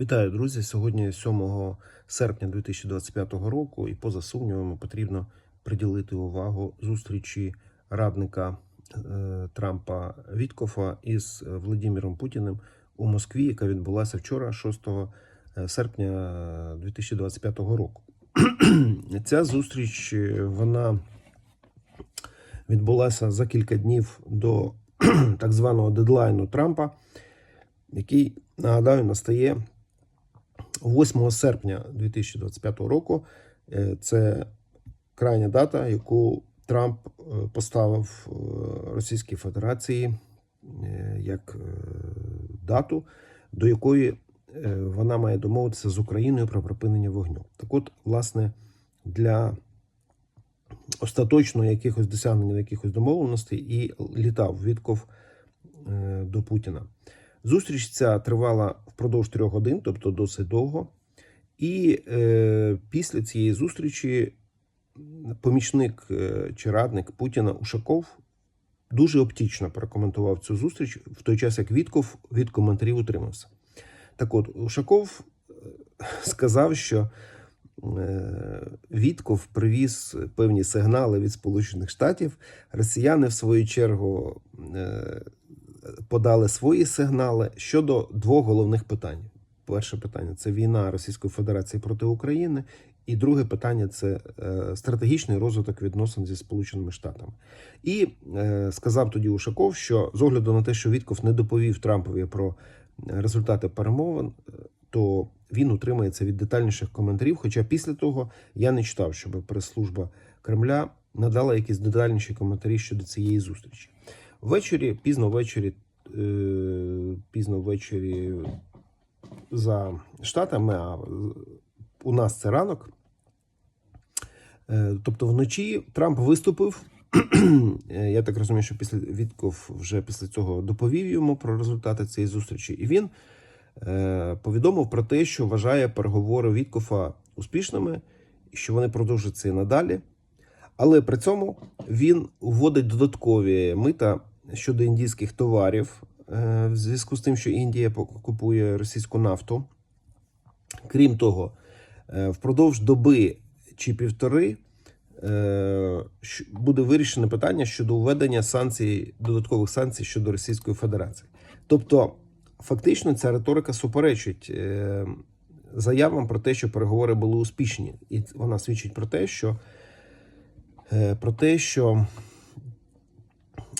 Вітаю, друзі! Сьогодні 7 серпня 2025 року, і поза сумнівами потрібно приділити увагу зустрічі радника е, Трампа Віткофа із Владимиром Путіним у Москві, яка відбулася вчора, 6 серпня 2025 року. Ця зустріч е, вона відбулася за кілька днів до так званого дедлайну Трампа, який нагадаю настає 8 серпня 2025 року. Е, Це крайня дата, яку Трамп е, поставив е, Російській Федерації як дату, до якої вона має домовитися з Україною про припинення вогню. Так от, власне, для остаточно якихось досягнення якихось домовленостей і літав Вітков е, до Путіна. Зустріч ця тривала впродовж трьох годин, тобто досить довго. І е, після цієї зустрічі помічник е, чи радник Путіна Ушаков дуже оптічно прокоментував цю зустріч, в той час як Вітков від коментарів утримався. Так от, Ушаков е, сказав, що е, Вітков привіз певні сигнали від Сполучених Штатів. Росіяни, в свою чергу, е, подали свої сигнали щодо двох головних питань. Перше питання це війна Російської Федерації проти України, і друге питання це е, стратегічний розвиток відносин зі Сполученими Штатами. І е, сказав тоді Ушаков, що з огляду на те, що Вітков не доповів Трампові про результати перемовин, е, то він утримається від детальніших коментарів. Хоча після того я не читав, щоб прес-служба Кремля надала якісь детальніші коментарі щодо цієї зустрічі. Ввечері, пізно ввечері, е, пізно ввечері за штатами, а у нас це ранок. Е, Тобто вночі Трамп виступив. Е, Я так розумію, що після Вітков вже після цього доповів йому про результати цієї зустрічі, і він е, повідомив про те, що вважає переговори Віткофа успішними, що вони продовжаться і надалі. Але при цьому він вводить додаткові мита щодо індійських товарів е, в зв'язку з тим, що Індія купує російську нафту. Крім того, е, впродовж доби чи півтори е, буде вирішено питання щодо введення санкцій, додаткових санкцій щодо Російської Федерації. Тобто, фактично, ця риторика суперечить заявам про те, що переговори були успішні, і вона свідчить про те, що про те, що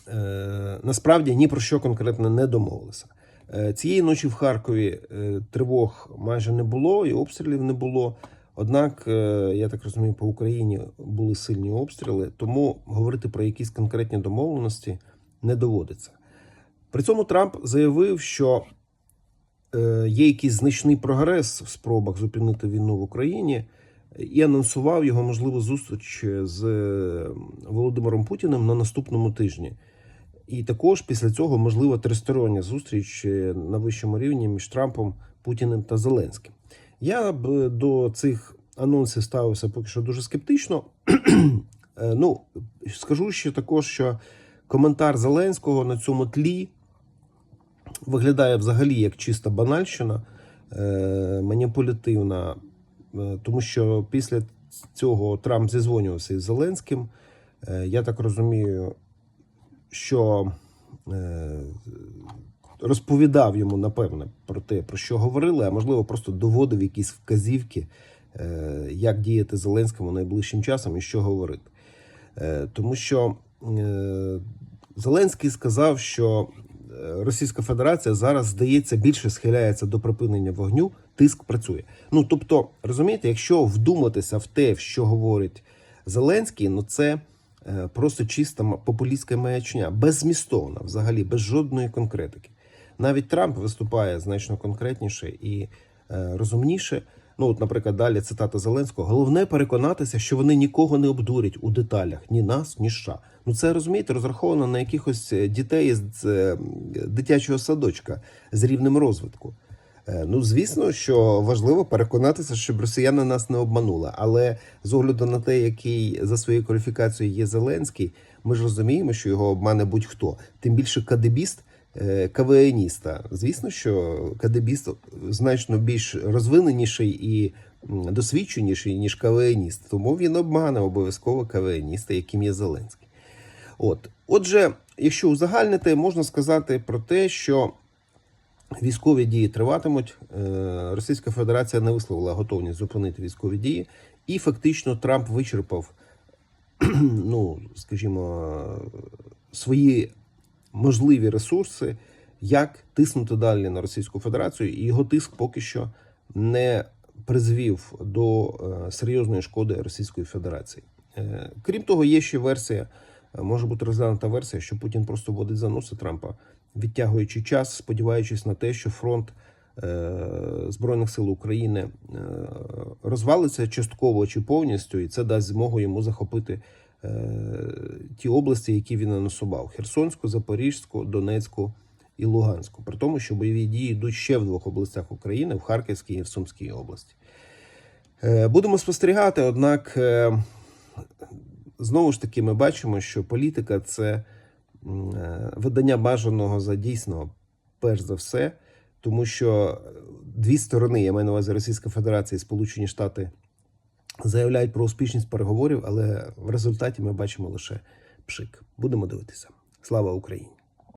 е, насправді ні про що конкретно не домовилися. Е, Цієї ночі в Харкові е, тривог майже не було і обстрілів не було. Однак, е, я так розумію, по Україні були сильні обстріли, тому говорити про якісь конкретні домовленості не доводиться. При цьому Трамп заявив, що е, є якийсь значний прогрес в спробах зупинити війну в Україні, і анонсував його можливу зустріч з е, Володимиром Путіним на наступному тижні. І також після цього можлива тристороння зустріч е, на вищому рівні між Трампом, Путіним та Зеленським. Я б до цих анонсів ставився поки що дуже скептично. Е, ну, скажу ще також, що коментар Зеленського на цьому тлі виглядає взагалі як чиста банальщина, е, маніпулятивна, е, тому що після цього Трамп зізвонювався із Зеленським. Е, Я так розумію, що е, розповідав йому, напевне, про те, про що говорили, а можливо, просто доводив якісь вказівки, е, як діяти Зеленському найближчим часом і що говорити. Е, Тому що е, Зеленський сказав, що е, Російська Федерація зараз, здається, більше схиляється до припинення вогню, тиск працює. Ну тобто, розумієте, якщо вдуматися в те, що говорить Зеленський, ну це е, просто чиста популістська маячня, беззмістовна, взагалі, без жодної конкретики. Навіть Трамп виступає значно конкретніше і е, розумніше. Ну, от, наприклад, далі цитата Зеленського: головне переконатися, що вони нікого не обдурять у деталях, ні нас, ні США. Ну це розумієте, розраховано на якихось е, дітей з е, дитячого садочка з рівнем розвитку. Е, Ну, звісно, що важливо переконатися, щоб росіяни нас не обманули. Але з огляду на те, який за своєю кваліфікацією є Зеленський, ми ж розуміємо, що його обмане будь-хто. Тим більше кадебіст, КВНіста. Звісно, що КДБіст значно більш розвиненіший і досвідченіший, ніж КВНіст. Тому він обмане обов'язково КВНіста, яким є Зеленський. От. Отже, якщо узагальнити, можна сказати про те, що військові дії триватимуть. Е, Російська Федерація не висловила готовність зупинити військові дії, і фактично Трамп вичерпав, ну скажімо, свої можливі ресурси, як тиснути далі на Російську Федерацію, і його тиск поки що не призвів до е, серйозної шкоди Російської Федерації. Е, Крім того, є ще версія, е, може бути розглянута версія, що Путін просто водить за носи Трампа, відтягуючи час, сподіваючись на те, що фронт Збройних сил України розвалиться частково чи повністю, і це дасть змогу йому захопити ті області, які він анонсував: Херсонську, Запорізьку, Донецьку і Луганську. При тому, що бойові дії йдуть ще в двох областях України в Харківській і в Сумській області. Е, Будемо спостерігати, однак е, знову ж таки ми бачимо, що політика це е, видання бажаного за дійсного, перш за все, тому що дві сторони, я маю на увазі Російська Федерація і Сполучені Штати, заявляють про успішність переговорів, але в результаті ми бачимо лише пшик. Будемо дивитися. Слава Україні!